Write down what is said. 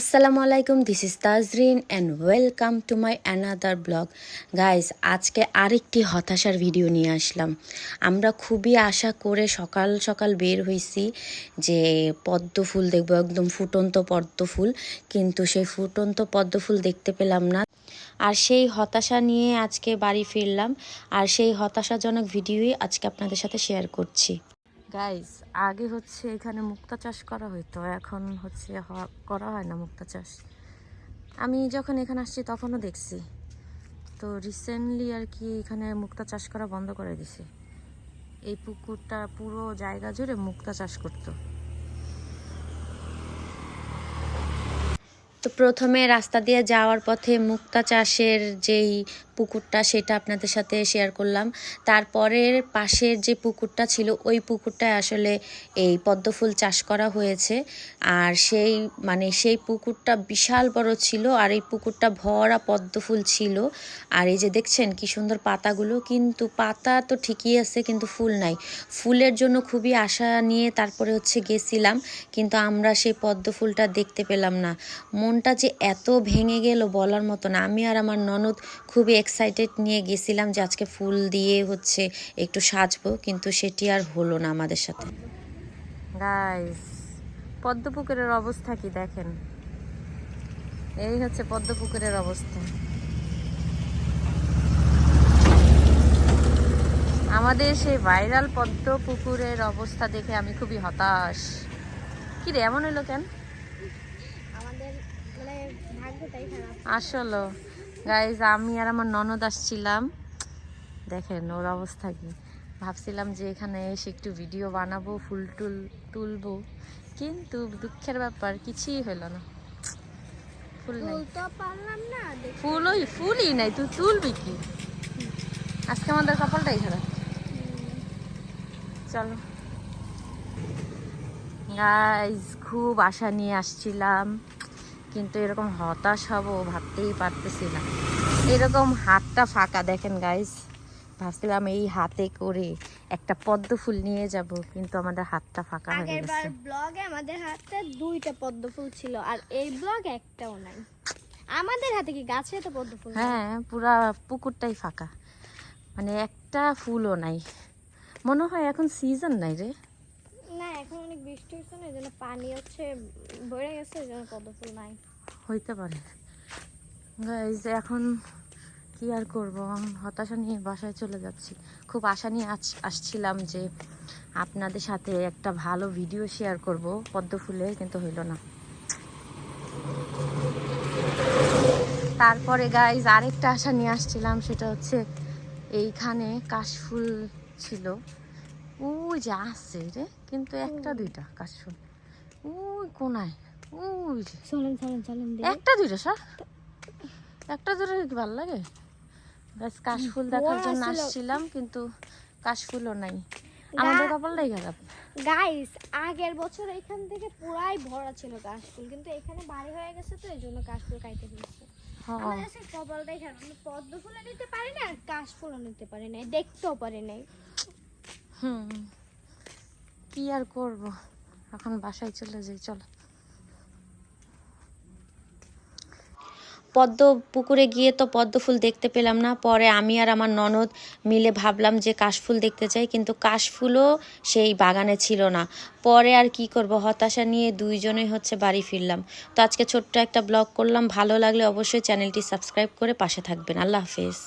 আসসালামু আলাইকুম this is Tazrin and welcome to my another blog guys আজকে আরেকটি হতাশার ভিডিও নিয়ে আসলাম। আমরা খুবই আশা করে সকাল সকাল বের হয়েছি যে পদ্ম ফুল দেখব, একদম ফুটন্ত পদ্ম ফুল, কিন্তু সেই ফুটন্ত পদ্ম ফুল দেখতে পেলাম না। আর সেই হতাশা নিয়ে আজকে বাড়ি ফিরলাম, আর সেই হতাশাজনক ভিডিওই আজকে আপনাদের সাথে শেয়ার করছি। গাইস আগে হচ্ছে এখানে মুক্তা চাষ করা হতো এখন হচ্ছে করা হয় না মুক্তা চাষ। আমি যখন এখানে আসছি তখনও দেখছি। তো রিসেন্টলি আর কি এখানে মুক্তা চাষ করা বন্ধ করে দিছে। এই পুকুরটা পুরো জায়গা জুড়ে মুক্তা চাষ করতো। তো প্রথমে রাস্তা দিয়ে যাওয়ার পথে মুক্তা চাষের যেই পুকুরটা সেটা আপনাদের সাথে শেয়ার করলাম। তারপরের পাশের যে পুকুরটা ছিল, ওই পুকুরটায় আসলে এই পদ্মফুল চাষ করা হয়েছে। আর সেই মানে সেই পুকুরটা বিশাল বড় ছিল, আর এই পুকুরটা ভরা পদ্মফুল ছিল। আর এই যে দেখছেন কি সুন্দর পাতাগুলো, কিন্তু পাতা তো ঠিকই আছে, কিন্তু ফুল নাই। ফুলের জন্য খুবই আশা নিয়ে তারপরে হচ্ছে গেছিলাম, কিন্তু আমরা সেই পদ্ম ফুলটা দেখতে পেলাম না। মনটা যে এত ভেঙে গেল বলার মতো না। আমি আর আমার ননদ খুবই এক্সাইটেড নিয়ে গেছিলাম যে আজকে ফুল দিয়ে হচ্ছে একটু সাজবো কিন্তু সেটি আর হলো না আমাদের সাথে। গাইস পদ্ম পুকুরের অবস্থা কি দেখেন? এই হচ্ছে পদ্মপুকুরের অবস্থা। আমাদের সেই ভাইরাল পদ্ম পুকুরের অবস্থা দেখে আমি খুবই হতাশ। কি রে এমন হলো কেন? আমাদের মানে আসলো। গাইজ আমি আর আমার ননদ আসছিলাম। দেখেন ওর অবস্থা কি? ভাবছিলাম যে এখানে এসে একটু ভিডিও বানাবো ফুল টুল তুলবো। কিন্তু দুঃখের ব্যাপার কিছুই হলো না। ফুল নাই। ওই ফুলই নাই তুই তুলবি কি? আজকে আমাদের কপালটাই খারাপ। চলো। গাইজ খুব আশা নিয়ে আসছিলাম। কিন্তু এরকম হতাশ হব ভাবতেই পারতেছি না। এরকম হাতটা ফাঁকা দেখেন গাইজ ভাবছিলাম এই হাতে করে একটা পদ্ম ফুল নিয়ে যাব কিন্তু আমাদের হাতটা ফাঁকা হয়ে আগের গেছে। ব্লগে আমাদের হাতে দুইটা পদ্ম ফুল ছিল আর এই ব্লগ একটাও নাই। আমাদের হাতে কি গাছে তো পদ্ম ফুল হ্যাঁ পুরা পুকুরটাই ফাঁকা। মানে একটা ফুলও নাই। মনে হয় এখন সিজন নাই রে। না, এখন অনেক বৃষ্টি হচ্ছে না এই জন্য পানি হচ্ছে ভরে গেছে এই জন্য পদ্ম ফুল নাই। হইতে পারে। গাইজ এখন কি আর করব? হতাশা নিয়ে বাসায় চলে যাচ্ছি। খুব আশা নিয়ে আস- আসছিলাম যে আপনাদের সাথে একটা ভালো ভিডিও শেয়ার করব। পদ্ম ফুলে কিন্তু হইল না। তারপরে গাইজ আরেকটা আশা নিয়ে আসছিলাম, সেটা হচ্ছে এইখানে কাশফুল ছিল। ওই যে আসছে রে। কিন্তু একটা দুইটা কাশফুল ওই কোনায় ওই যে। চলেন চলেন চলেন একটা দুইটা স্যার একটা দুটো কি ভালো লাগে? ব্যাস কাশফুল দেখার জন্য আসছিল। আসছিলাম কিন্তু কাশফুলও নাই। আমাদের কপালটাই খারাপ। গাইস আগের বছর এখান থেকে পুরাই ভরা ছিল কাশফুল কিন্তু এখানে বাড়ি হয়ে গেছে তো এই জন্য কাশফুল দিয়েছে হ্যাঁ আমাদের কাছে কপালটাই খারাপ। পদ্ম ফুলও নিতে পারি না আর কাশ ফুলও নিতে পারি না দেখতেও পারি নাই। কি আর করব? এখন বাসায় চলে যাই, চলো। পদ্ম পুকুরে গিয়ে তো পদ্ম ফুল দেখতে পেলাম না। পরে আমি আর আমার ননদ মিলে ভাবলাম যে কাশফুল দেখতে চাই, কিন্তু কাশফুলও সেই বাগানে ছিল না। পরে আর কি করব? হতাশা নিয়ে দুইজনেই হচ্ছে বাড়ি ফিরলাম। তো আজকে ছোট্ট একটা ব্লগ করলাম। ভালো লাগলে অবশ্যই চ্যানেলটি সাবস্ক্রাইব করে পাশে থাকবেন। আল্লাহ হাফেজ।